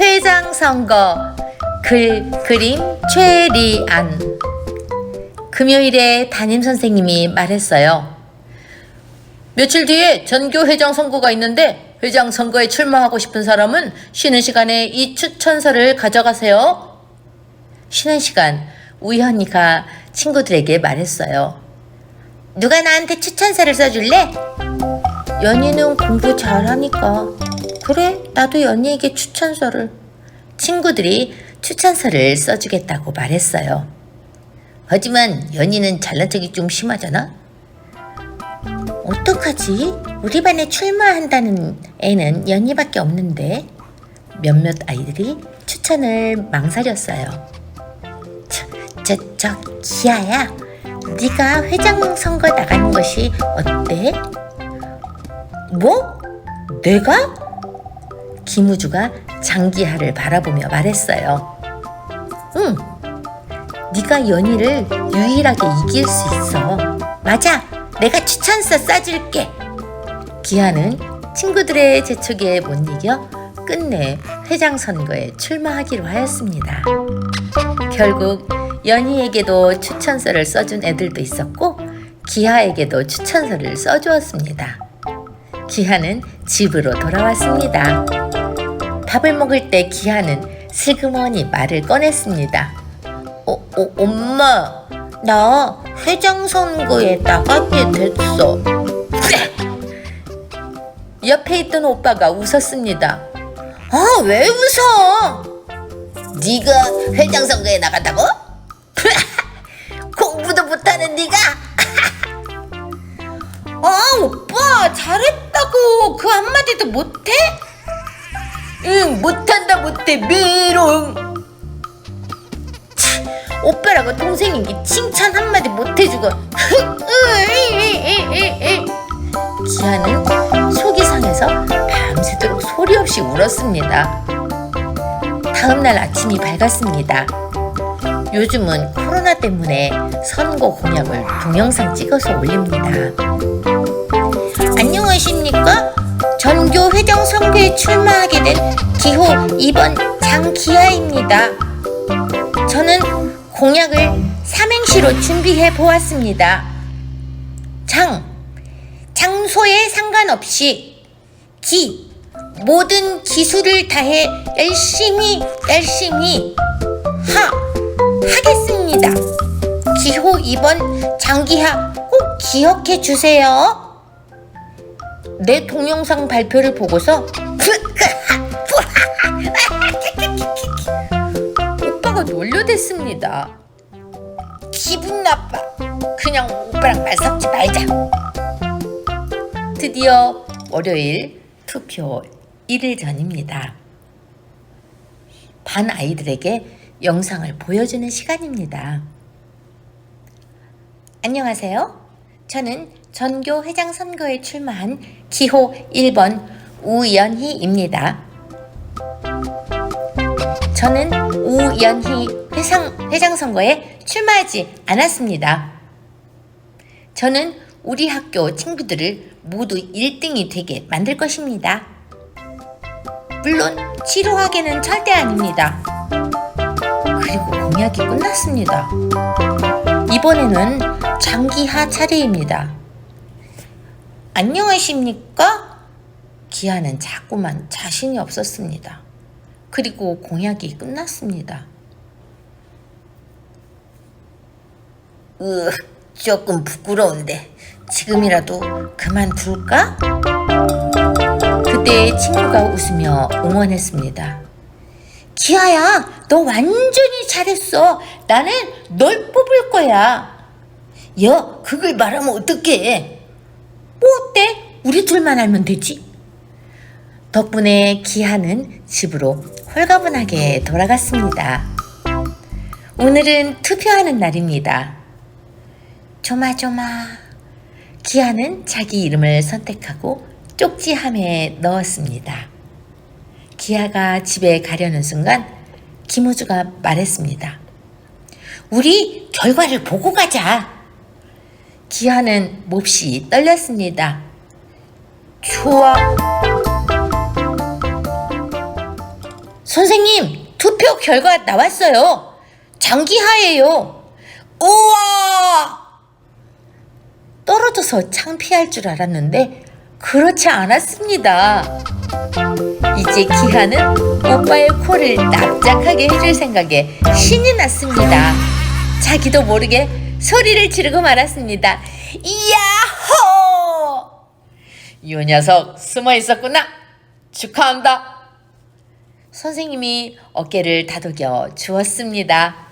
회장 선거 글 그림 최리안 금요일에 담임 선생님이 말했어요. 며칠 뒤에 전교 회장 선거가 있는데 회장 선거에 출마하고 싶은 사람은 쉬는 시간에 이 추천서를 가져가세요. 쉬는 시간 우연이가 친구들에게 말했어요. 누가 나한테 추천서를 써줄래? 연희는 공부 잘하니까. 그래, 나도 연희에게 추천서를. 친구들이 추천서를 써주겠다고 말했어요. 하지만 연희는 잘난 척이 좀 심하잖아? 어떡하지? 우리 반에 출마한다는 애는 연희밖에 없는데. 몇몇 아이들이 추천을 망설였어요. 저, 저, 저, 기아야. 네가 회장 선거 나가는 것이 어때? 뭐? 내가? 김우주가 장기하를 바라보며 말했어요. 응. 네가 연희를 유일하게 이길 수 있어. 맞아. 내가 추천서 써줄게. 기아는 친구들의 재촉에 못 이겨 끝내 회장 선거에 출마하기로 하였습니다. 결국 연희에게도 추천서를 써준 애들도 있었고 기하에게도 추천서를 써주었습니다. 기하는 집으로 돌아왔습니다. 밥을 먹을 때 기하는 슬그머니 말을 꺼냈습니다. 어, 어, 엄마, 나 회장 선거에 나가게 됐어. 옆에 있던 오빠가 웃었습니다. 아, 왜 웃어? 네가 회장 선거에 나간다고? 공부도 못하는 네가? 아 오빠 잘했다고 그 한마디도 못해? 응 못한다 못해. 메롱. 치, 오빠라고 동생에게 칭찬 한마디 못해주고. 기아는 속이 상해서 밤새도록 소리 없이 울었습니다. 다음날 아침이 밝았습니다. 요즘은 코로나 때문에 선거 공약을 동영상 찍어서 올립니다. 안녕하십니까? 전교 회장 선거에 출마하게 된 기호 2번 장기아입니다. 저는 공약을 삼행시로 준비해 보았습니다. 장, 장소에 상관없이 기, 모든 기술을 다해 열심히 열심히 하, 하겠습니다. 기호 2번 장기하 꼭 기억해 주세요. 내 동영상 발표를 보고서 오빠가 놀려댔습니다. 기분 나빠. 그냥 오빠랑 말 섞지 말자. 드디어 월요일 투표 1일 전입니다. 반 아이들에게 영상을 보여주는 시간입니다. 안녕하세요. 저는 전교 회장 선거에 출마한 기호 1번 우연희입니다. 저는 우연희 회장, 회장 선거에 출마하지 않았습니다. 저는 우리 학교 친구들을 모두 1등이 되게 만들 것입니다. 물론 지루하게는 절대 아닙니다. 그리고 공약이 끝났습니다. 이번에는 장기하 차례입니다. 안녕하십니까? 기아는 자꾸만 자신이 없었습니다. 그리고 공약이 끝났습니다. 으, 조금 부끄러운데 지금이라도 그만둘까? 그때 친구가 웃으며 응원했습니다. 기아야, 너 완전히 잘했어. 나는 널 뽑을 거야. 야, 그걸 말하면 어떡해? 뭐 어때? 우리 둘만 알면 되지. 덕분에 기아는 집으로 홀가분하게 돌아갔습니다. 오늘은 투표하는 날입니다. 조마조마. 기아는 자기 이름을 선택하고 쪽지함에 넣었습니다. 기아가 집에 가려는 순간 김우주가 말했습니다. 우리 결과를 보고 가자. 기아는 몹시 떨렸습니다. 좋아. 선생님, 투표 결과 나왔어요. 장기하예요. 우와! 떨어져서 창피할 줄 알았는데 그렇지 않았습니다. 이제 기하는 오빠의 코를 납작하게 해줄 생각에 신이 났습니다. 자기도 모르게 소리를 지르고 말았습니다. 야호! 이 녀석 숨어 있었구나. 축하한다. 선생님이 어깨를 다독여 주었습니다.